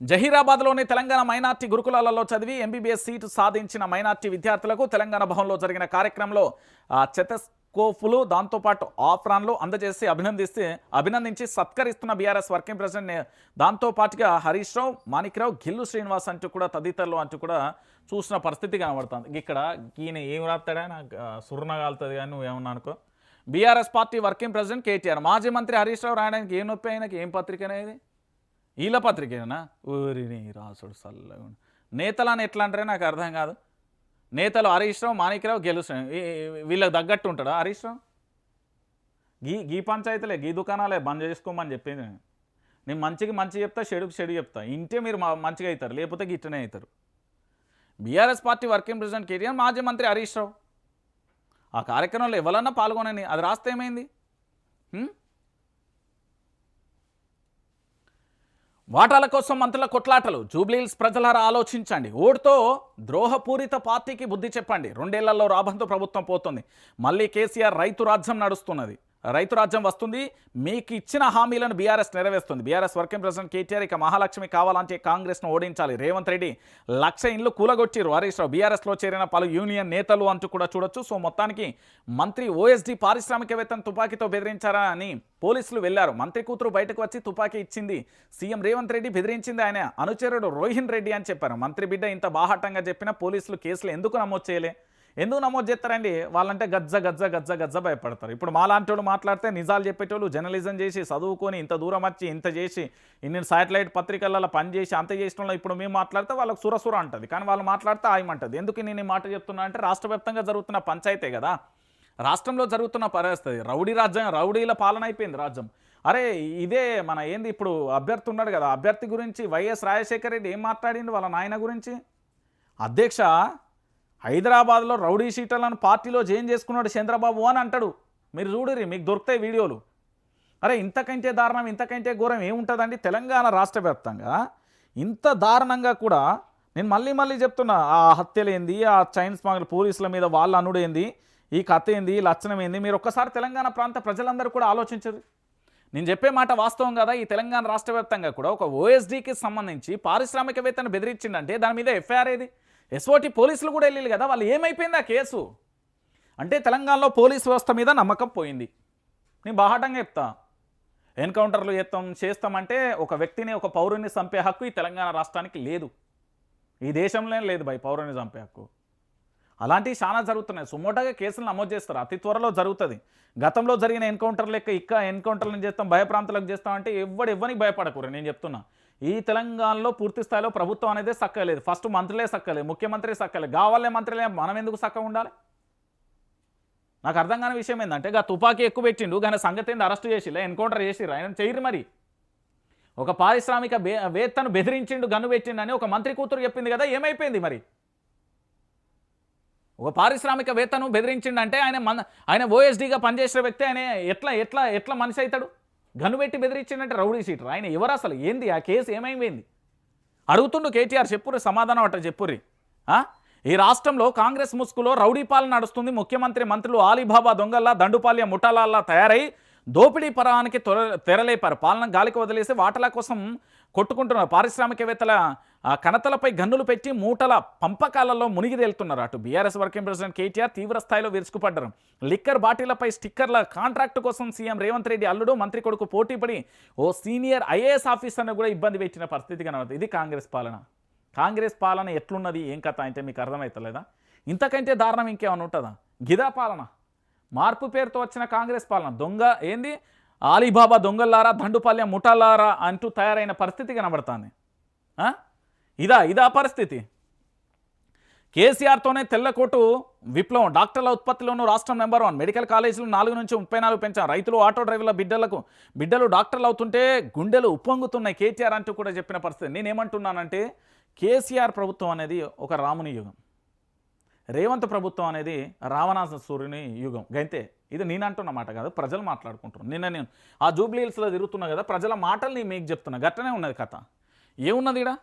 జహీరాబాద్లోని Telangana minority గురుకులాలలో చదివి MBBS seat సాధించిన minority విద్యార్థులకు తెలంగాణ భవన్లో జరిగిన కార్యక్రమంలో ఆ, చెతస్కోఫ్లు దాంతోపాటు ఆఫ్రాన్లు అందజేసి అభినందిస్తే అభినందించి సత్కరిస్తున్న బీఆర్ఎస్ వర్కింగ్ ప్రెసిడెంట్ దాంతోపాటుగా హరీష్ రావు మాణిక్రావు గిల్లు శ్రీనివాస్ అంటూ కూడా తదితరులు అంటూ కూడా చూసిన పరిస్థితి కనబడుతుంది. ఇక్కడ ఈయన ఏం రాస్తాడా? నాకు సుర్ణ కాలుతుంది కానీ నువ్వేమన్నా అనుకో. BRS party working president KTR మాజీ మంత్రి హరీష్ రావు రాయడానికి ఏం నొప్పి ఆయనకి ఏం పత్రిక అనేది ఈల పత్రికేనా? ఊరిని రాసుడు చల్లగా నేతలని ఎట్లా అంటారే నాకు అర్థం కాదు. నేతలు హరీష్ రావు మాణిక్యరావు గెలుస్తాం వీళ్ళకి తగ్గట్టు ఉంటాడా హరీష్ రావు గీ గీ పంచాయతీలే గీ దుకాణాలే బంద్ చేసుకోమని చెప్పింది నేను. నేను మంచికి మంచి చెప్తా చెడుకి చెడు చెప్తా. ఇంటే మీరు మా- మంచిగా అవుతారు లేకపోతే గిట్టనే అవుతారు. BRS party working president KTR మాజీ మంత్రి హరీష్ రావు ఆ కార్యక్రమంలో ఎవరన్నా పాల్గొనని అది రాస్తే ఏమైంది? వాటాల కోసం మంత్రుల కొట్లాటలు. జూబ్లీహిల్స్ ప్రజలారా ఆలోచించండి. ఓటుతో ద్రోహపూరిత పార్టీకి బుద్ధి చెప్పండి. రెండేళ్ళలో రాబంతో ప్రభుత్వం పోతుంది. మళ్ళీ కేసీఆర్ రైతు రాజ్యం నడుస్తున్నది. రైతు రాజ్యం వస్తుంది మీకు ఇచ్చిన హామీలను బీఆర్ఎస్ నెరవేరుస్తుంది. బీఆర్ఎస్ వర్కింగ్ ప్రెసిడెంట్ కేటీఆర్ ఇక మహాలక్ష్మి కావాలంటే కాంగ్రెస్ను ఓడించాలి. రేవంత్ రెడ్డి లక్ష ఇండ్లు కూలగొట్టిరు హరీష్ రావు బీఆర్ఎస్లో చేరిన పలు యూనియన్ నేతలు అంటూ కూడా చూడొచ్చు. సో మొత్తానికి మంత్రి ఓఎస్డీ పారిశ్రామికవేత్తను తుపాకీతో బెదిరించారా అని పోలీసులు వెళ్ళారు. మంత్రి కూతురు బయటకు వచ్చి తుపాకీ ఇచ్చింది. సీఎం రేవంత్ రెడ్డి బెదిరించింది ఆయన. అనుచరుడు రోహిన్ రెడ్డి అని చెప్పారు. మంత్రి బిడ్డ ఇంత బాహాటంగా చెప్పినా పోలీసులు కేసులు ఎందుకు నమోదు చేయలే? ఎందుకు నమోదు చేస్తారండి? వాళ్ళంటే గజ్జ గజ్జ గజ్జ గజ్జ భయపడతారు. ఇప్పుడు మాలాంటి వాళ్ళు మాట్లాడితే నిజాలు చెప్పేటోళ్ళు జర్నలిజం చేసి చదువుకొని ఇంత దూరం వచ్చి ఇంత చేసి ఇన్ని శాటిలైట్ పత్రికలలో పనిచేసి అంత చేసిన వాళ్ళు ఇప్పుడు మేము మాట్లాడితే వాళ్ళకి సురసుర అంటుంది. కానీ వాళ్ళు మాట్లాడితే ఆయమంటది. ఎందుకు నేను ఈ మాట చెప్తున్నా అంటే రాష్ట్ర వ్యాప్తంగా జరుగుతున్న పంచాయతే కదా. రాష్ట్రంలో జరుగుతున్న పరిస్థితి రౌడీ రాజ్యం రౌడీల పాలన అయిపోయింది రాజ్యం. అరే ఇదే మన ఏంది ఇప్పుడు అభ్యర్థి ఉన్నాడు కదా. అభ్యర్థి గురించి వైఎస్ రాజశేఖర రెడ్డి ఏం మాట్లాడింది వాళ్ళ నాయన గురించి? అధ్యక్ష హైదరాబాద్లో రౌడీ షీటర్లను పార్టీలో జాయిన్ చేసుకున్నాడు చంద్రబాబు అని అంటాడు. మీరు చూడరి మీకు దొరుకుతాయి వీడియోలు. అరే ఇంతకంటే దారుణం ఇంతకంటే ఘోరం ఏముంటుందండి? తెలంగాణ రాష్ట్ర వ్యాప్తంగా ఇంత దారుణంగా కూడా నేను మళ్ళీ మళ్ళీ చెప్తున్నా ఆ హత్యలు ఏంది ఆ చైన్ స్మాగుల్ పోలీసుల మీద వాళ్ళ అనుడు ఏంది ఈ కథ ఏంది లక్షణం ఏంది మీరు ఒక్కసారి తెలంగాణ ప్రాంత ప్రజలందరూ కూడా ఆలోచించరు నేను చెప్పే మాట వాస్తవం కదా ఈ తెలంగాణ రాష్ట్ర వ్యాప్తంగా కూడా ఒక ఓఎస్డీకి సంబంధించి పారిశ్రామికవేత్తను బెదిరించిందంటే దాని మీద ఎఫ్ఐఆర్ ఏది? ఎస్ఓటి పోలీసులు కూడా వెళ్ళి కదా వాళ్ళు ఏమైపోయింది ఆ కేసు? అంటే తెలంగాణలో పోలీస్ వ్యవస్థ మీద నమ్మకం పోయింది. నేను బాహాటంగా చెప్తా. ఎన్కౌంటర్లు చేస్తాం చేస్తామంటే ఒక వ్యక్తిని ఒక పౌరుని చంపే హక్కు ఈ తెలంగాణ రాష్ట్రానికి లేదు. ఈ దేశంలోనే లేదు భయ్ పౌరుని చంపే హక్కు. అలాంటివి చాలా జరుగుతున్నాయి. సుమోటగా కేసులు నమోదు చేస్తారు. అతి త్వరలో జరుగుతుంది. గతంలో జరిగిన ఎన్కౌంటర్ లెక్క ఇక్క ఎన్కౌంటర్లను చేస్తాం భయప్రాంతాలకు చేస్తాం అంటే ఎవడు ఎవ్వరికి భయపడకూరు. నేను చెప్తున్నా. ఈ తెలంగాణలో పూర్తి స్థాయిలో ప్రభుత్వం అనేది సక్కలేదు. ఫస్ట్ మంత్రులే సక్కలేదు. ముఖ్యమంత్రి సక్కలేదు. కావాలే మంత్రులే మనం ఎందుకు సక్క ఉండాలి? నాకు అర్థం కాని విషయం ఏంటంటే గా తుపాకీ ఎక్కువ పెట్టిండు కానీ సంగతి ఏంది అరెస్ట్ చేసిలా ఎన్కౌంటర్ చేసిరా ఆయన చేయరు మరి. ఒక పారిశ్రామిక వేత్తను బెదిరించిండు గన్ను పెట్టిండని ఒక మంత్రి కూతురు చెప్పింది కదా ఏమైపోయింది మరి? ఒక పారిశ్రామిక వేత్తను బెదిరించిండంటే ఆయన మన ఆయన ఓఎస్డీగా పనిచేసిన వ్యక్తి ఆయన ఎట్లా ఎట్లా ఎట్లా మనిషి అవుతాడు? గనుబెట్టి బెదిరించిందంటే రౌడీ సీట్ ఆయన ఎవరు అసలు? ఏంది? ఆ కేసు ఏమైపోయింది అడుగుతుండు కేటీఆర్ చెప్పుర్రి సమాధానం అట్ట చెప్పుర్రి. ఆ? ఈ రాష్ట్రంలో కాంగ్రెస్ ముసుగులో రౌడీ పాలన నడుస్తుంది. ముఖ్యమంత్రి మంత్రులు ఆలీబాబా దొంగల్లా దండుపాల్య ముఠాలల్లా తయారై దోపిడీ పరానికి తెరలేపారు. పాలన గాలికి వదిలేసి వాటల కోసం కొట్టుకుంటున్నారు. పారిశ్రామికవేత్తల ఆ, గన్నులు పెట్టి మూటల పంపకాలలో మునిగి తేలుతున్నారు అటు బీఆర్ఎస్ వర్కింగ్ ప్రెసిడెంట్ కేటీఆర్ తీవ్ర స్థాయిలో విరుచుకుపడ్డారు. లిక్కర్ బాటిళ్ళపై స్టిక్కర్ల కాంట్రాక్ట్ కోసం సీఎం రేవంత్ రెడ్డి అల్లుడు మంత్రి కొడుకు పోటీపడి ఓ సీనియర్ ఐఏఎస్ ఆఫీసర్ను కూడా ఇబ్బంది పెట్టిన పరిస్థితి కనబడుతుంది. ఇది కాంగ్రెస్ పాలన. కాంగ్రెస్ పాలన ఎట్లున్నది? ఏం కథ అంటే మీకు అర్థమవుతలేదా ఇంతకంటే దారుణం ఇంకేమైనా ఉంటుందా? గిదా పాలన. మార్పు పేరుతో వచ్చిన కాంగ్రెస్ పాలన. దొంగ ఏంది? ఆలీబాబా దొంగల్లారా దండుపాల్యం ముఠాలారా అంటూ తయారైన పరిస్థితి కనబడుతుంది. ఇదా ఇదా పరిస్థితి. కేసీఆర్తోనే తెల్లకోటు విప్లవం. డాక్టర్ల ఉత్పత్తిలోనూ రాష్ట్రం నెంబర్ వన్. మెడికల్ కాలేజీలు నాలుగు నుంచి ముప్పై నాలుగు పెంచాం. రైతులు ఆటో డ్రైవర్ల బిడ్డలకు బిడ్డలు డాక్టర్లు అవుతుంటే గుండెలు ఉప్పొంగుతున్నాయి కేటీఆర్ అంటూ కూడా చెప్పిన పరిస్థితి. నేనేమంటున్నానంటే కేసీఆర్ ప్రభుత్వం అనేది ఒక రాముని యుగం. రేవంత్ ప్రభుత్వం అనేది రావణాస సూర్యుని యుగం. గంతే ఇది నేను అంటున్న మాట కాదు ప్రజలు మాట్లాడుకుంటున్నాను నిన్న నేను ఆ జూబ్లీ హిల్స్లో తిరుగుతున్నా కదా ప్రజల మాటలు నేను మీకు చెప్తున్నా. గట్టనే ఉన్నది కథ. ఏమున్నది ఇడా